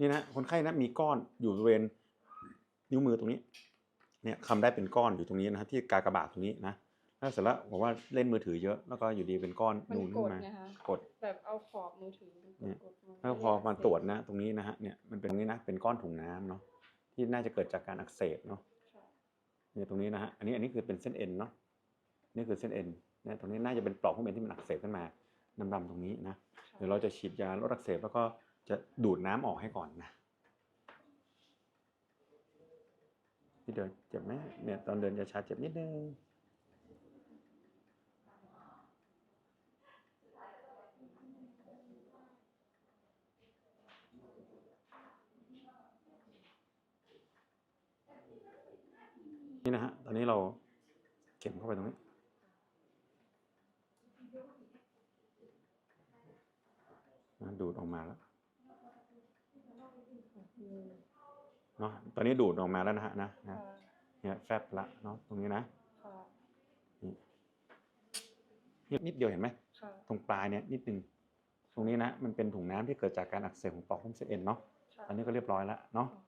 นี่นะคนไข้นะมีก้อนอยู่บริเวณนิ้วมือตรงนี้เนี่ยคำได้เป็นก้อนอยู่ตรงนี้นะที่กากบาทตรงนี้นะแล้วเสร็จแล้วบอกว่าเล่นมือถือเยอะแล้วก็อยู่ดีเป็นก้อนมันนูนกขึ้ดนมาไงคะกดแบบเอาขอบมือถือเนี่ยกดๆนแล้วพอมาตรวจนะ ตรงนี้นะฮะเนี่ยมันเป็นตรงนี้นะเป็นก้อนถุงน้ำเนาะที่น่าจะเกิดจากการอักเสบเนาะค่ะเนี่ยตรงนี้นะฮะอันนี้อันนี้คือเป็นเส้นเอ็นเนาะนี่คือเส้นเอ็นเนี่ยตรงนี้น่าจะเป็นปลอกหุ้มเอ็นที่มันอักเสบขึ้นมาดำๆตรงนี้นะเดี๋ยวเราจะฉีดยาลดอักเสบแล้วก็ จะดูดน้ำออกให้ก่อนนะที่เดินเจ็บไหมเนี่ยตอนเดินจะชาเจ็บนิดนึงนี่นะฮะ ตอนนี้เราเข็มเข้าไปตรงนี้ ดูดออกมาแล้ว เนาะตอนนี้ดูดออกมาแล้วนะฮะนะนะค่ะเนี่ยแฟบละเนาะตรงนี้นะค่ะนิดนิดเดียวเห็นไหมค่ะตรงปลายเนี่ยนิดนึงตรงนี้นะมันเป็นถุงน้ำที่เกิดจากการอักเสบของปลอกหุ้มเส้นเอ็นเนาะค่ะอันนี้ก็เรียบร้อยแล้วเนาะอ๋อ